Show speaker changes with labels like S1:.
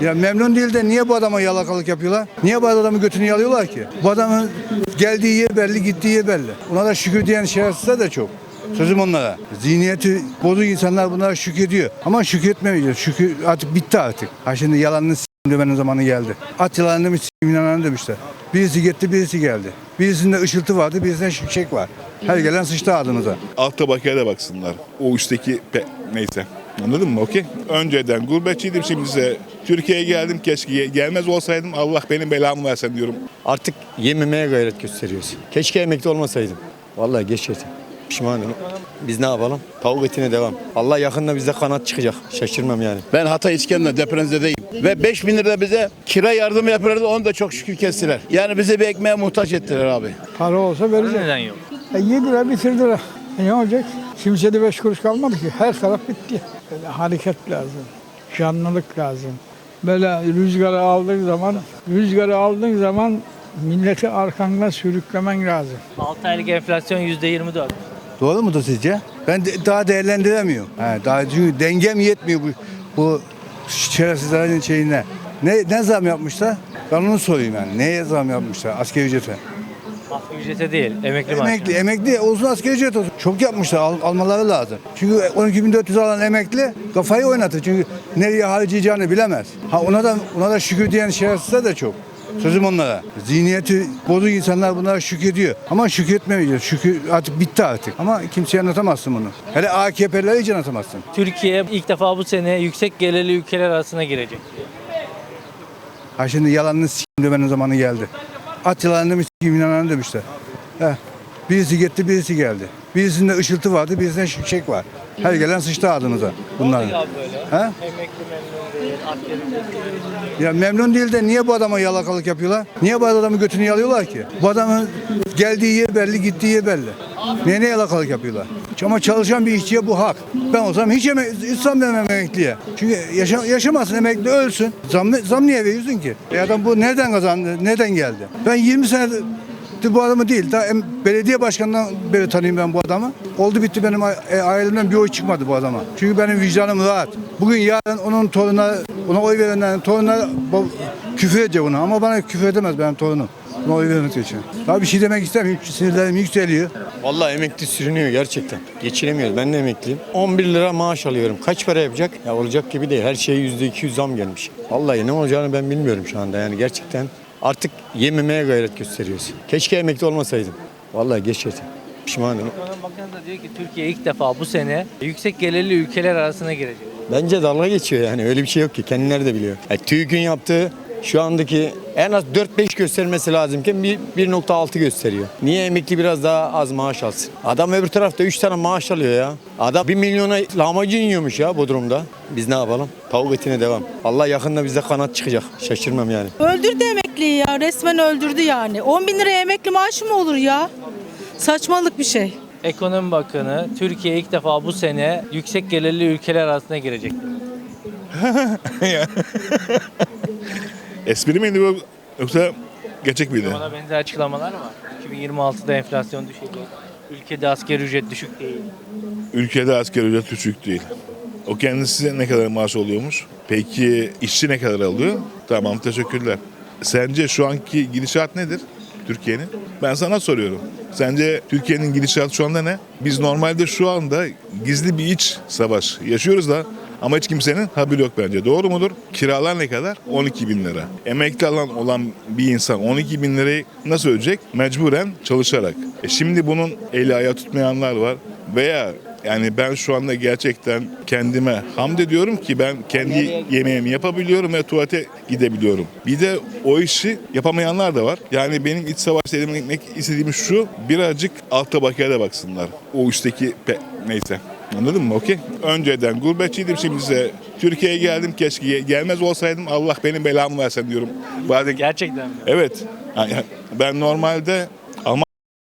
S1: Ya memnun değil de niye bu adama yalakalık yapıyorlar? Niye bu adamın götünü yalıyorlar ki? Bu adamın geldiği yer belli, gittiği yer belli. Ona da şükür diyen şerefsizler de çok. Sözüm onlara. Zihniyeti bozuk insanlar bunlara şükrediyor. Ama şükretmiyor. Şükür artık bitti artık. Ha şimdi yalanını s**im demenin zamanı geldi. At yalanını mı s**im inananı demişler. Birisi gitti birisi geldi. Birisinde ışıltı vardı birisinde şimşek var. Her gelen sıçtı ağzımıza.
S2: Alt tabakaya da baksınlar. O üstteki pe- neyse. Anladın mı? Okey. Önceden gurbetçiydim şimdi ise Türkiye'ye geldim. Keşke ge- gelmez olsaydım Allah benim belamı versen diyorum.
S3: Artık yememeye gayret gösteriyoruz. Keşke emekli olmasaydım. Vallahi geç. Pişmanım. Biz ne yapalım? Tavuk etine devam. Allah yakında bize kanat çıkacak. Şaşırmam yani.
S4: Ben Hatay İskender'de depremzedeyim. Ve 5 bin lira bize kira yardımı yapıyorlardı onu da çok şükür kestiler. Yani bizi bir ekmeğe muhtaç ettiler abi.
S5: Para olsa verecek.
S6: Neden yok?
S5: E yediler bitirdiler. E ne olacak? Kimsede beş kuruş kalmadı ki. Her taraf bitti. Böyle hareket lazım. Canlılık lazım. Böyle rüzgarı aldığın zaman, rüzgarı aldığın zaman milleti arkandan sürüklemen lazım.
S6: 6 aylık enflasyon %24.
S1: Doğru mudur sizce? Ben de, daha değerlendiremiyorum. He, daha çünkü dengem yetmiyor bu bu şerefsizlerin şeyine. Ne, ne zam yapmışlar? Ben onu sorayım yani. Neye zam yapmışlar? Asgari ücrete.
S6: Asgari ücrete değil, emekli maaşı.
S1: Emekli, emekli olsun asgari ücret olsun. Çok yapmışlar, al- almaları lazım. Çünkü 12.400 alan emekli kafayı oynatır. Çünkü nereye harcayacağını bilemez. Ha ona da ona da şükür diyen şerefsizler de çok. Sözüm onlara. Zihniyeti bozuk insanlar bunlara şükrediyor. Ama şükretmiyor. Şükür artık bitti artık. Ama kimseye anlatamazsın bunu. Hele AKP'lere hiç anlatamazsın.
S6: Türkiye ilk defa bu sene yüksek gelirli ülkeler arasına girecek.
S1: Ha şimdi yalanını s**im demenin zamanı geldi. At yalanını mı s**im inananı demişler. Heh. Birisi gitti birisi geldi. Birisinde ışıltı vardı birisinde şimşek var. Her gelen sıçtı ağzımıza bunların.
S6: Abi böyle.
S1: Ha?
S6: Emekli memnun değil, ücretli
S1: Ya memnun değil de niye bu adama yalakalık yapıyorlar? Niye bu adamın götünü yalıyorlar ki? Bu adamın geldiği yer belli, gittiği yer belli. Niye ne yalakalık yapıyorlar? Ama çalışan bir işçiye bu hak. Ben olsam hiç, eme hiç zam vermem emekliye. Çünkü yaşa yaşamasın emekli ölsün. Zam, zam niye veriyorsun ki? E adam bu nereden kazandı, nereden geldi? Ben 20 senedir bu adamı değil. Daha belediye başkanından beri tanıyorum ben bu adamı. Oldu bitti benim e, ailemden bir oy çıkmadı bu adama. Çünkü benim vicdanım rahat. Bugün yarın onun torunları, ona oy verenlerin torunları küfür edecek ona ama bana küfür edemez benim torunum. Ona oy vermek için. Daha bir şey demek istemiyorum. Sinirlerim yükseliyor.
S3: Vallahi emekli sürünüyor gerçekten. Geçinemiyoruz. Ben de emekliyim. 11 lira maaş alıyorum. Kaç para yapacak? Ya olacak gibi değil. Her şeye %200 zam gelmiş. Vallahi ne olacağını ben bilmiyorum şu anda. Yani gerçekten artık yememeye gayret gösteriyoruz. Keşke emekli olmasaydım. Vallahi geç yetim. Pişmanım.
S6: Ekonomi Bakanı da diyor ki Türkiye ilk defa bu sene yüksek gelirli ülkeler arasına girecek.
S3: Bence dalga geçiyor yani. Öyle bir şey yok ki. Kendileri de biliyor. Yani TÜİK'in yaptığı şu andaki en az 4-5 göstermesi lazımken bir 1.6 gösteriyor. Niye emekli biraz daha az maaş alsın? Adam öbür tarafta 3 tane maaş alıyor ya. Adam 1 milyona lahmacun yiyormuş ya Bodrum'da. Biz ne yapalım? Tavuk etine devam. Allah yakında bize kanat çıkacak. Şaşırmam yani.
S7: Öldürdü emekliyi ya resmen öldürdü yani. 10 bin liraya emekli maaşı mı olur ya? Saçmalık bir şey.
S6: Ekonomi Bakanı Türkiye ilk defa bu sene yüksek gelirli ülkeler arasına girecek.
S2: Espri miydi bu yoksa gerçek miydi?
S6: Buna benzer açıklamalar var. 2026'da enflasyon düşecek. Ülkede asgari ücret düşük değil.
S2: Ülkede asgari ücret düşük değil. O kendisi ne kadar maaş alıyormuş? Peki işçi ne kadar alıyor? Tamam teşekkürler. Sence şu anki gidişat nedir Türkiye'nin? Ben sana soruyorum. Sence Türkiye'nin gidişatı şu anda ne? Biz normalde şu anda gizli bir iç savaş yaşıyoruz da ama hiç kimsenin haberi yok bence. Doğru mudur? Kiralar ne kadar? 12 bin lira. Emekli alan olan bir insan 12 bin lirayı nasıl ödeyecek? Mecburen çalışarak. E şimdi bunun eli ayağı tutmayanlar var. Veya yani ben şu anda gerçekten kendime hamd ediyorum ki ben kendi yemeğimi yapabiliyorum ve tuvalete gidebiliyorum. Bir de o işi yapamayanlar da var. Yani benim iç savaş demek istediğim şu birazcık alt tabakaya da baksınlar. O üstteki pe- neyse. Anladın mı? Okey. Önceden gurbetçiydim şimdi ise Türkiye'ye geldim. Keşke ge- gelmez olsaydım Allah benim belamı versen diyorum. Bazen
S6: Gerçekten mi?
S2: Evet. Yani ben normalde